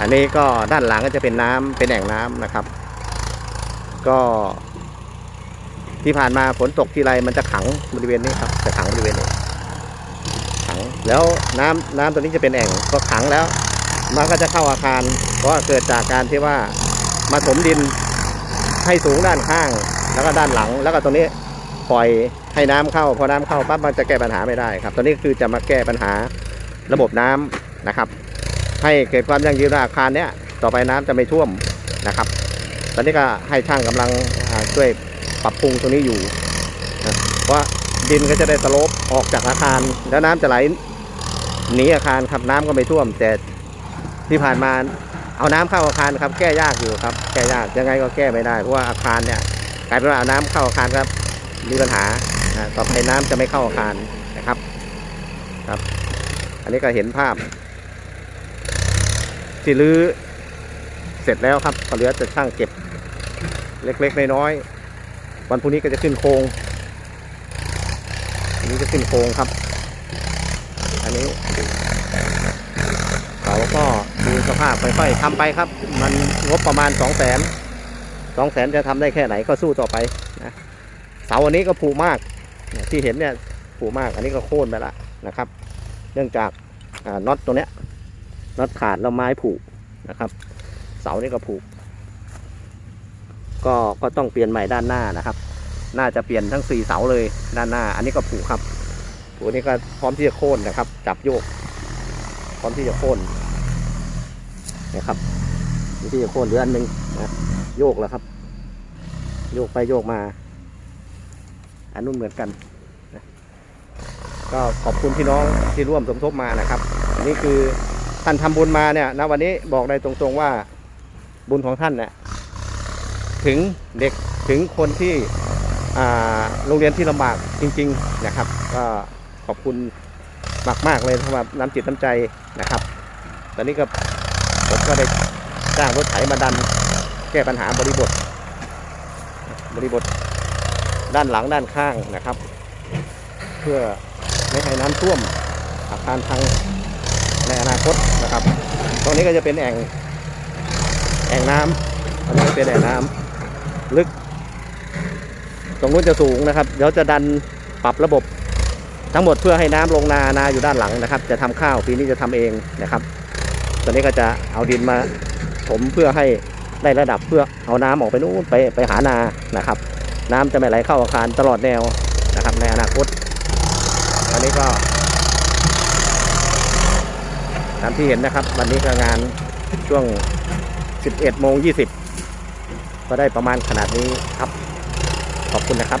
อันนี้ก็ด้านหลังก็จะเป็นน้ำเป็นแอ่งน้ำนะครับ ก็ที่ผ่านมาฝนตกทีไรมันจะขังบริเวณนี้ครับจะขังบริเวณนี้ขังแล้วน้ำน้ำตัวนี้จะเป็นแอ่งก็ขังแล้ว มันก็จะเข้าอาคาร เพราะเกิดจากการที่ว่ามาถมดินให้สูงด้านข้าง แล้วก็ด้านหลัง แล้วก็ตรงนี้ปล่อยให้น้ำเข้าพอน้ำเข้าปั๊บมันจะแก้ปัญหาไม่ได้ครับ ตอนนี้คือจะมาแก้ปัญหาระบบน้ำนะครับ ให้เกิดความยั่งยืนอาคารเนี้ยต่อไปน้ำจะไม่ท่วมนะครับ ตอนนี้ก็ให้ช่างกำลังช่วยปรับปรุงตรงนี้อยู่นะเพราะว่าดินก็จะได้สโลปออกจากอาคาร แล้วน้ำจะไหลหนีอาคารครับน้ำก็ไม่ท่วม แต่ที่ผ่านมาเอาน้ำเข้าอาคารครับ แก้ยากอยู่ครับ แก้ยากยังไงก็แก้ไม่ได้เพราะว่าอาคารเนี่ยกลายเป็นว่าเอาน้ำเข้าอาคารครับมีปัญหาต่อไปน้ำจะไม่เข้าอาคารนะครับครับ อันนี้ก็เห็นภาพ ที่รื้อเสร็จแล้วครับก็เหลือจะช่างเก็บเล็กๆน้อยๆวันพรุ่งนี้ก็จะขึ้นโครงอันนี้จะขึ้นโครงครับ อันนี้เขาก็ดูสภาพค่อยๆทำไปครับ มันงบประมาณสองแสนสองแสนจะทำได้แค่ไหนก็สู้ต่อไปนะเสาอันนี้ก็ผูมากที่เห็นเนี่ยผูมากอันนี้ก็โค่นไปละนะครับ เนื่องจากน็อตตัวเนี้ย น็อตขาดแล้วไม้ผูกนะครับ เสานี่ก็ผูก ก็ก็ต้องเปลี่ยนใหม่ด้านหน้านะครับ น่าจะเปลี่ยนทั้งสี่เสาเลยด้านหน้า อันนี้ก็ผูกครับผูกนี้ก็พร้อมที่จะโค่นนะครับ จับโยก พร้อมที่จะโค่นนะครับที่จะโค่นเหลืออันหนึ่งนะโยกแล้วครับ โยกไปโยกมา อันนู้นเหมือนกันนะก็ขอบคุณพี่น้องที่ร่วมสมทบมานะครับ นี่คือ ท่านทำบุญมาเนี่ยนะวันนี้บอกได้ตรงๆว่าบุญของท่านเนี่ยถึงเด็กถึงคนที่โรงเรียนที่ลำบากจริง ๆนะครับ ก็ขอบคุณมากๆเลยสำหรับน้ำจิตน้ำใจนะครับ ตอนนี้ก็ผมก็ได้จ้างรถไถมาดันแก้ปัญหาบริบท บริบทด้านหลังด้านข้างนะครับ เพื่อไม่ให้น้ำท่วมอาคารพัง คตนะครับ ตรงนี้ก็จะเป็นแอ่งแอ่งน้ำอันนี้เป็นแอ่งน้ำลึก ตรงนู้นจะสูงนะครับเดี๋ยวจะดันปรับระบบทั้งหมดเพื่อให้น้ำลงนานาอยู่ด้านหลังนะครับ จะทำข้าวปีนี้จะทำเองนะครับตอนนี้ก็จะเอาดินมาถมเพื่อให้ได้ระดับเพื่อเอาน้ำออกไปนู้นไปไปหานานะครับ น้ำจะไม่ไหลเข้าอาคารตลอดแนวนะครับในอนาคต อันนี้ก็ามที่เห็นนะครับ วันนี้ก็งานช่วง 11โมง20 ก็ได้ประมาณขนาดนี้ครับ ขอบคุณนะครับ